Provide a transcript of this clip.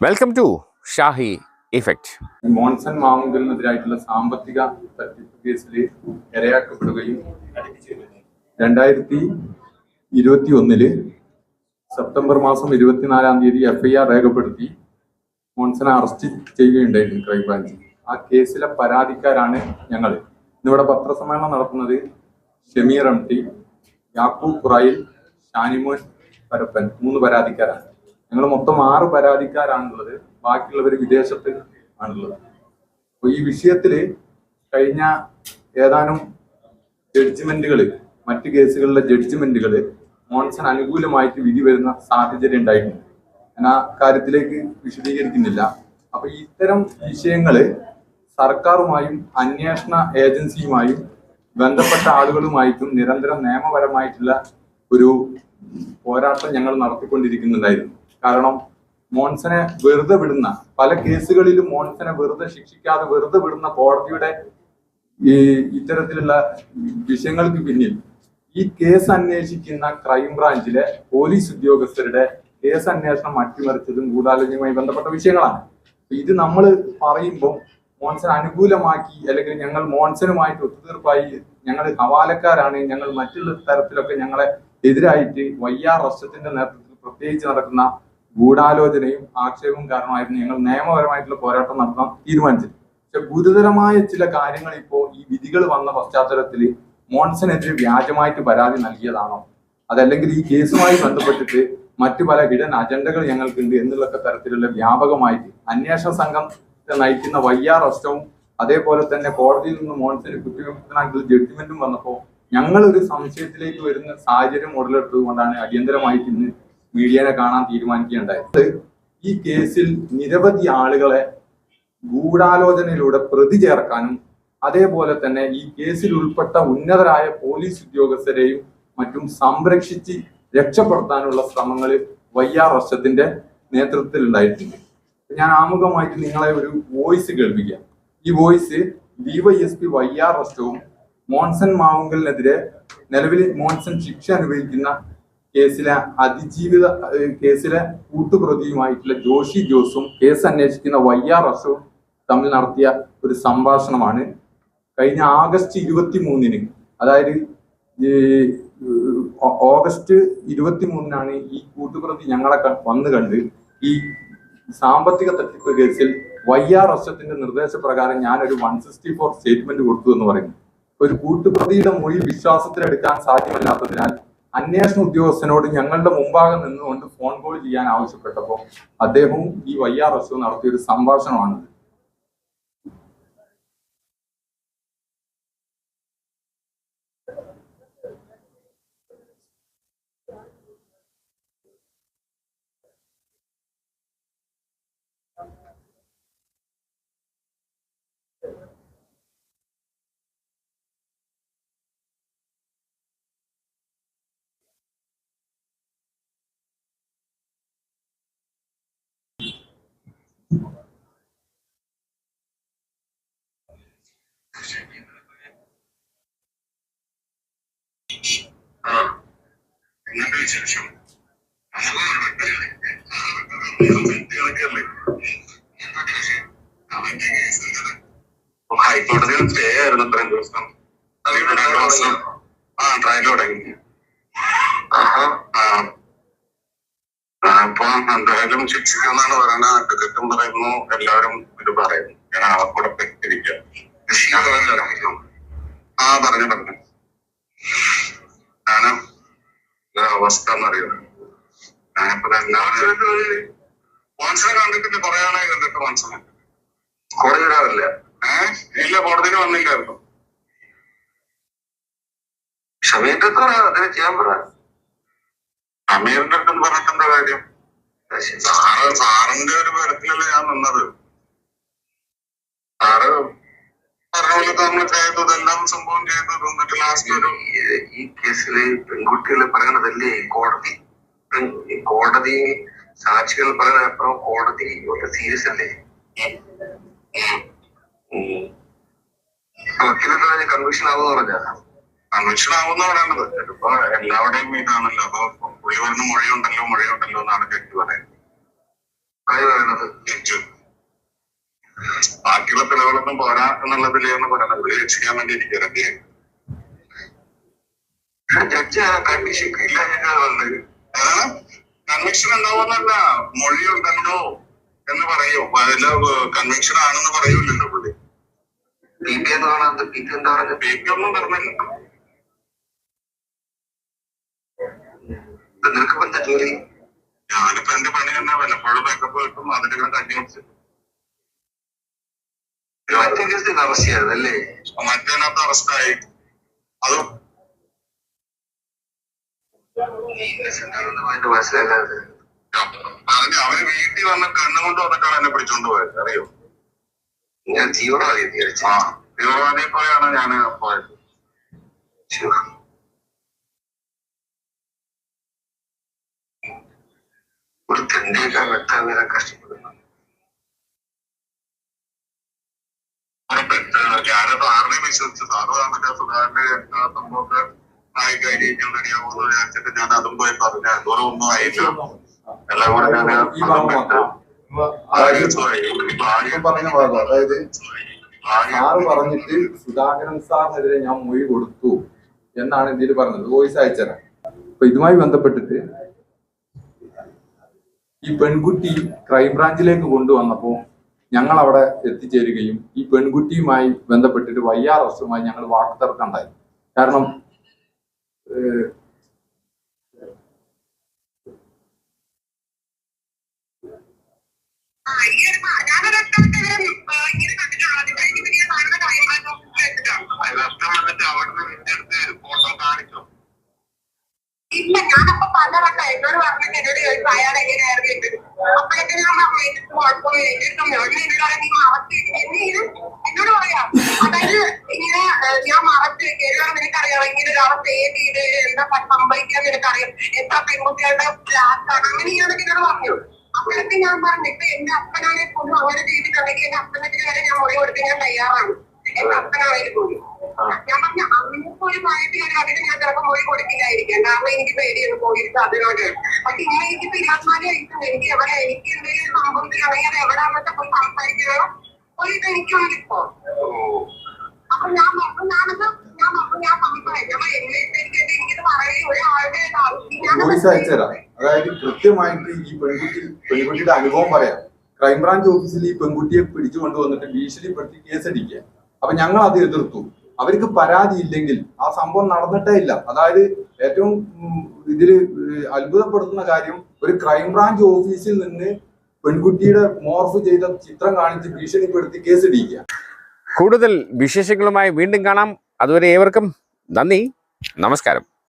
Welcome to Shahi Effect Monson മാമുങ്കലിനെതിരായിട്ടുള്ള സാമ്പത്തിക തട്ടിപ്പ് കേസിൽ ഇരയാക്കപ്പെടുകയും രണ്ടായിരത്തി ഇരുപത്തി ഒന്നിൽ സെപ്റ്റംബർ മാസം ഇരുപത്തിനാലാം തീയതി എഫ്ഐആർ രേഖപ്പെടുത്തി മോൺസനെ അറസ്റ്റ് ചെയ്യുകയുണ്ടായിരുന്നു ക്രൈംബ്രാഞ്ച്. ആ കേസിലെ പരാതിക്കാരാണ് ഞങ്ങൾ ഇന്നിവിടെ പത്രസമ്മേളനം നടത്തുന്നത് ഷമീർ എം ടി യാക്കൂബ് ഖുറായിൽ ഷാനിമോൻ പരപ്പൻ. മൂന്ന് പരാതിക്കാരാണ്. ഞങ്ങൾ മൊത്തം ആറ് പരാതിക്കാരാണുള്ളത്. ബാക്കിയുള്ളവർ വിദേശത്ത് ആണുള്ളത്. അപ്പൊ ഈ വിഷയത്തിൽ കഴിഞ്ഞ ഏതാനും ജഡ്ജ്മെന്റുകൾ മറ്റ് കേസുകളിലെ ജഡ്ജ്മെന്റുകൾ മോൺസൺ അനുകൂലമായിട്ട് വിധി വരുന്ന സാഹചര്യം ഉണ്ടായിട്ടുണ്ട്. ഞാൻ ആ കാര്യത്തിലേക്ക് വിശദീകരിക്കുന്നില്ല. അപ്പൊ ഇത്തരം വിഷയങ്ങൾ സർക്കാരുമായും അന്വേഷണ ഏജൻസിയുമായും ബന്ധപ്പെട്ട ആളുകളുമായിട്ടും നിരന്തരം നിയമപരമായിട്ടുള്ള ഒരു പോരാട്ടം ഞങ്ങൾ നടത്തിക്കൊണ്ടിരിക്കുന്നുണ്ടായിരുന്നു. കാരണം മോൺസനെ വെറുതെ വിടുന്ന പല കേസുകളിലും മോൺസനെ വെറുതെ ശിക്ഷിക്കാതെ വെറുതെ വിടുന്ന കോടതിയുടെ ഈ ഇത്തരത്തിലുള്ള വിഷയങ്ങൾക്ക് പിന്നിൽ ഈ കേസ് അന്വേഷിക്കുന്ന ക്രൈംബ്രാഞ്ചിലെ പോലീസ് ഉദ്യോഗസ്ഥരുടെ കേസ് അന്വേഷണം അട്ടിമറിച്ചതും ഗൂഢാലോചനയുമായി ബന്ധപ്പെട്ട വിഷയങ്ങളാണ്. ഇത് നമ്മൾ പറയുമ്പോൾ മോൺസൺ അനുകൂലമാക്കി അല്ലെങ്കിൽ ഞങ്ങൾ മോൺസനുമായിട്ട് ഒത്തുതീർപ്പായി ഞങ്ങൾ ഹവാലക്കാരാണ് ഞങ്ങൾ മറ്റുള്ള തരത്തിലൊക്കെ ഞങ്ങളെ എതിരായിട്ട് വയ്യാർ വർഷത്തിന്റെ നേതൃത്വത്തിൽ പ്രത്യേകിച്ച് നടക്കുന്ന ഗൂഢാലോചനയും ആക്ഷേപവും കാരണമായിരുന്നു ഞങ്ങൾ നിയമപരമായിട്ടുള്ള പോരാട്ടം നടത്താൻ തീരുമാനിച്ചത്. പക്ഷെ ഗുരുതരമായ ചില കാര്യങ്ങൾ ഇപ്പോൾ ഈ വിധികൾ വന്ന പശ്ചാത്തലത്തിൽ മോൺസനെതിരെ വ്യാജമായിട്ട് പരാതി നൽകിയതാണോ? അതല്ലെങ്കിൽ ഈ കേസുമായി ബന്ധപ്പെട്ടിട്ട് മറ്റു പല ഹിഡൻ അജണ്ടകൾ ഞങ്ങൾക്കുണ്ട് എന്നുള്ള തരത്തിലുള്ള വ്യാപകമായിട്ട് അന്വേഷണ സംഘം നയിക്കുന്ന വയ്യാർ റസ്റ്റവും അതേപോലെ തന്നെ കോടതിയിൽ നിന്ന് മോൺസന് കുറ്റവിമുക്തനായിട്ടുള്ള ജഡ്ജ്മെന്റും വന്നപ്പോൾ ഞങ്ങൾ ഒരു സംശയത്തിലേക്ക് വരുന്ന സാഹചര്യം ഉടലെടുത്തത് കൊണ്ടാണ് അടിയന്തരമായിട്ട് ഇന്ന് മീഡിയനെ കാണാൻ തീരുമാനിക്കുകയുണ്ടായത് ഈ കേസിൽ നിരവധി ആളുകളെ ഗൂഢാലോചനയിലൂടെ പ്രതി ചേർക്കാനും അതേപോലെ തന്നെ ഈ കേസിൽ ഉൾപ്പെട്ട ഉന്നതരായ പോലീസ് ഉദ്യോഗസ്ഥരെയും മറ്റും സംരക്ഷിച്ച് രക്ഷപ്പെടുത്താനുള്ള ശ്രമങ്ങൾ വയ്യാർ വർഷത്തിന്റെ നേതൃത്വത്തിൽ ഉണ്ടായിട്ടുണ്ട് ഞാൻ ആമുഖമായിട്ട് നിങ്ങളെ ഒരു വോയിസ് കേൾപ്പിക്കാം. ഈ വോയിസ് ഡിവൈഎസ്പി വയ്യാർ റസ്റ്റവും മോൺസൺ മാവുങ്കലിനെതിരെ നിലവിൽ മോൺസൺ ശിക്ഷ അനുഭവിക്കുന്ന കേസിലെ അതിജീവിത കേസിലെ കൂട്ടുപ്രതിയുമായിട്ടുള്ള ജോഷി ജോസും കേസ് അന്വേഷിക്കുന്ന വൈ ആർ അശോക് തമ്മിൽ നടത്തിയ ഒരു സംഭാഷണമാണ്. കഴിഞ്ഞ ആഗസ്റ്റ് ഇരുപത്തി മൂന്നിന് അതായത് ഓഗസ്റ്റ് ഇരുപത്തി മൂന്നിനാണ് ഈ കൂട്ടുപ്രതി ഞങ്ങളെ വന്ന് കണ്ട് ഈ സാമ്പത്തിക തട്ടിപ്പ് കേസിൽ വൈ ആർ റഷത്തിന്റെ നിർദ്ദേശപ്രകാരം ഞാൻ ഒരു വൺ സിക്സ്റ്റി ഫോർ സ്റ്റേറ്റ്മെന്റ് കൊടുത്തു എന്ന് പറയുന്നു. ഒരു കൂട്ടുപ്രതിയുടെ മൊഴി വിശ്വാസത്തിലെടുക്കാൻ സാധ്യമല്ലാത്തതിനാൽ അന്വേഷണ ഉദ്യോഗസ്ഥനോട് ഞങ്ങളുടെ മുമ്പാകെ നിന്നുകൊണ്ട് ഫോൺ കോൾ ചെയ്യാൻ ആവശ്യപ്പെട്ടപ്പോൾ അദ്ദേഹവും ഈ വൈ ആർ എസ് നടത്തിയ ഒരു സംഭാഷണമാണ് വിശേഷം ഹൈക്കോടതിയിൽ സ്റ്റേ ആയിരുന്നു ഇത്രയും ദിവസം അതിന് രണ്ടു ദിവസം ആ. ട്രയൽ തുടങ്ങി അപ്പൊ എന്തായാലും ശിക്ഷിക്കുമെന്നാണ് പറയുന്നത്. അഡ്വക്കറ്റും പറയുന്നു. എല്ലാവരും ഇത് പറയുന്നു. ഞാൻ ആളെ കൂടെ പെട്ടിരിക്കാം. ആ പറഞ്ഞു പറഞ്ഞു. ഞാനും അവസ്ഥ എന്നറിയോ ഞാനിപ്പോ മോൻസിനെ കണ്ടിട്ടില്ല. കുറെ ആളായി കണ്ടിട്ട് മനസ്സിനെ കോടതി വരാറില്ല ഏഹ് ഇല്ല കോടതിയിൽ വന്നില്ലായിരുന്നു. ക്ഷമയത്തെ പറയാം അതിനെ ചെയ്യാൻ പറ. അമീറിന്റെ അടുത്ത് പറഞ്ഞിട്ടെന്താ കാര്യം? സാറ് സാറിന്റെ ഒരു പരത്തിലല്ലേ ഞാൻ നിന്നത്. സാറ് ഈ കേസിൽ പെൺകുട്ടികളെ പറയണതല്ലേ കോടതി? കോടതി സാക്ഷികൾ പറയുന്ന അപ്പുറം കോടതി വളരെ സീരിയസ് അല്ലേ. വക്കീലെന്താ കൺവിഷൻ ആവുമെന്ന് പറഞ്ഞ ആവുന്ന പറയണത്. ഇപ്പൊ എല്ലാവരുടെയും ഇതാണല്ലോ. അപ്പൊ പുള്ളി വരുന്ന മൊഴിയുണ്ടല്ലോ മൊഴിയുണ്ടല്ലോ എന്നാണ് കെട്ടി പറയുന്നത്. ബാക്കിയുള്ള തെളിവുകളൊന്നും പോരാ എന്നുള്ളതിലാണ് പറയുന്നത് ഇവരെ രക്ഷിക്കാൻ വേണ്ടി ഇരിക്കുന്നത് ജഡ്ജ് കണ്ടീഷൻ ഇല്ല ഞങ്ങൾ വന്നത് കൺവിക്ഷൻ ഉണ്ടാവുന്നല്ല മൊഴി ഉണ്ടല്ലോ എന്ന് പറയോ. അതിൽ കൺവിക്ഷൻ ആണെന്ന് പറയൂലല്ലോ പുള്ളി. പി പി എന്ന് പറഞ്ഞത് പി പി എന്താ പറഞ്ഞത്? ബി പി ഒന്നും പറഞ്ഞില്ല. നിനക്കിപ്പോ എന്താ ജോലി? ഞാനിപ്പോ എന്റെ പണി തന്നെ വല്ലപ്പോഴും മേക്കപ്പ് കിട്ടും അതിന്റെ കൂടെ കഞ്ഞി കുടിച്ചു മറ്റേ കേസിൽ അറസ്റ്റ് ചെയ്തതല്ലേ മറ്റേനകത്ത് അറസ്റ്റായി അത് അതിന്റെ മനസ്സിലാകാതെ പറഞ്ഞ അവർ വീട്ടിൽ വന്ന കണ്ണുകൊണ്ട് വന്നിട്ടാണ് എന്നെ പിടിച്ചോണ്ട് പോയത്. അറിയോ? ഞാൻ തീവ്രവാദി തീവ്രവാദിയെ പോലെയാണ് ഞാൻ പോയത്. ഒരു തെണ്ടേക്കാൻ വെക്കാൻ വരെ കഷ്ടപ്പെടുന്നു. ഉറപ്പിട്ട് ഞാനത് ആരുടെയും വിശ്വസിച്ചു സാറ് മറ്റേ സുധാകരന്റെ ആ സംഭവമൊക്കെ ആയി കഴിഞ്ഞാൽ റെഡിയാവുമെന്ന് വിചാരിച്ചിട്ട് ഞാൻ അതും പോയി പറഞ്ഞു. ദൂരം ഒന്നും ആയില്ല എല്ലാം കൂടെ ഞാൻ ഈ ഭാഗം മാത്രം ആര്യൻ പോയി. ഇപ്പൊ ആര്യൻ ഇപ്പം പറഞ്ഞ ഭാഗം അതായത് സാറ് പറഞ്ഞിട്ട് സുധാകരൻ സാറിനെതിരെ ഞാൻ മൊഴി കൊടുത്തു എന്നാണ് ഇതിൽ പറഞ്ഞത്. വോയിസ് അയച്ചത്. അപ്പൊ ഇതുമായി ബന്ധപ്പെട്ടിട്ട് ഈ പെൺകുട്ടി ക്രൈംബ്രാഞ്ചിലേക്ക് കൊണ്ടുവന്നപ്പോൾ ഞങ്ങൾ അവിടെ എത്തിച്ചേരുകയും ഈ പെൺകുട്ടിയുമായി ബന്ധപ്പെട്ടിട്ട് വയ്യാർ എസുമായി ഞങ്ങൾ വാക്ക് വാക്കുതർക്കമുണ്ടായി. കാരണം ഫോട്ടോ കാണിച്ചു ഇല്ല ഞാനപ്പോ എന്നോട് പറഞ്ഞിട്ട് എന്നോട് ചോദിച്ചു അയാൾ എങ്ങനെയായിരുന്നു എന്ന്. അപ്പോഴൊക്കെ ഞാൻ പറഞ്ഞു എനിക്ക് കുഴപ്പമില്ല എനിക്കും ഞാൻ എന്നോട് നീ മറച്ച് എന്നെ ഇത് എന്നോട് പറയാം. അതായത് ഇങ്ങനെ ഞാൻ മറച്ച് എന്നോട് നിനക്കറിയാം. ഇങ്ങനെ ഒരാളെ സേവ് ചെയ്ത് എന്താ പ- സംഭവിക്കാൻ നിനക്കറിയാം. എത്ര പെൺകുട്ടികളുടെ ലാസ്റ്റാണ് അങ്ങനെ ഞാനൊക്കെ എന്നോട് പറഞ്ഞു. അപ്പോഴൊക്കെ ഞാൻ പറഞ്ഞു ഇപ്പൊ എന്റെ അപ്പനാണെ പോലും അങ്ങനെ ചെയ്തിട്ടുണ്ടെങ്കിൽ എന്റെ അപ്പനത്തിന് വരെ ഞാൻ മൊഴി കൊടുക്കാൻ ഞാൻ തയ്യാറാണ്. എന്റെ അപ്പനാണെങ്കിൽ പോലും ഞാൻ പറഞ്ഞ അന്നത്തെ ഒരു പ്രായത്തിൽ അതിന് ഞാൻ ചിലപ്പോൾ മൊഴി കൊടുക്കില്ലായിരിക്കാം. കാരണം എനിക്ക് പോയിട്ട് അതിനോട്. പക്ഷെ എനിക്ക് എവിടെ എനിക്ക് എന്തെങ്കിലും സംഭവിക്കുകയാണെങ്കിൽ അത് എവിടെയാണെന്നൊക്കെ പോയി സംസാരിക്കണം ഒരു ഇത് എനിക്കുണ്ട് ഇപ്പോ. അപ്പൊ ഞാൻ പറഞ്ഞു ഞാനത് ഞാൻ പറഞ്ഞു എനിക്ക് എനിക്കിത് ഒരാളുടെ അതായത് കൃത്യമായിട്ട് ഈ പെൺകുട്ടി പെൺകുട്ടിയുടെ അനുഭവം പറയാം. ക്രൈംബ്രാഞ്ച് ഓഫീസിൽ ഈ പെൺകുട്ടിയെ പിടിച്ചു കൊണ്ടുവന്നിട്ട് ഭീഷണിപ്പെടുത്തി കേസടിക്കുക. അപ്പൊ ഞങ്ങൾ അത് എതിർത്തു. അവർക്ക് പരാതി ഇല്ലെങ്കിൽ ആ സംഭവം നടന്നിട്ടേ ഇല്ല. അതായത് ഏറ്റവും ഇതിൽ അത്ഭുതപ്പെടുത്തുന്ന കാര്യം ഒരു ക്രൈംബ്രാഞ്ച് ഓഫീസിൽ നിന്ന് പെൺകുട്ടിയുടെ മോർഫ് ചെയ്ത ചിത്രം കാണിച്ച് ഭീഷണിപ്പെടുത്തി കേസടിക്കുക കൂടുതൽ വിശേഷങ്ങളുമായി വീണ്ടും കാണാം. അതുവരെ ഏവർക്കും നന്ദി. നമസ്കാരം.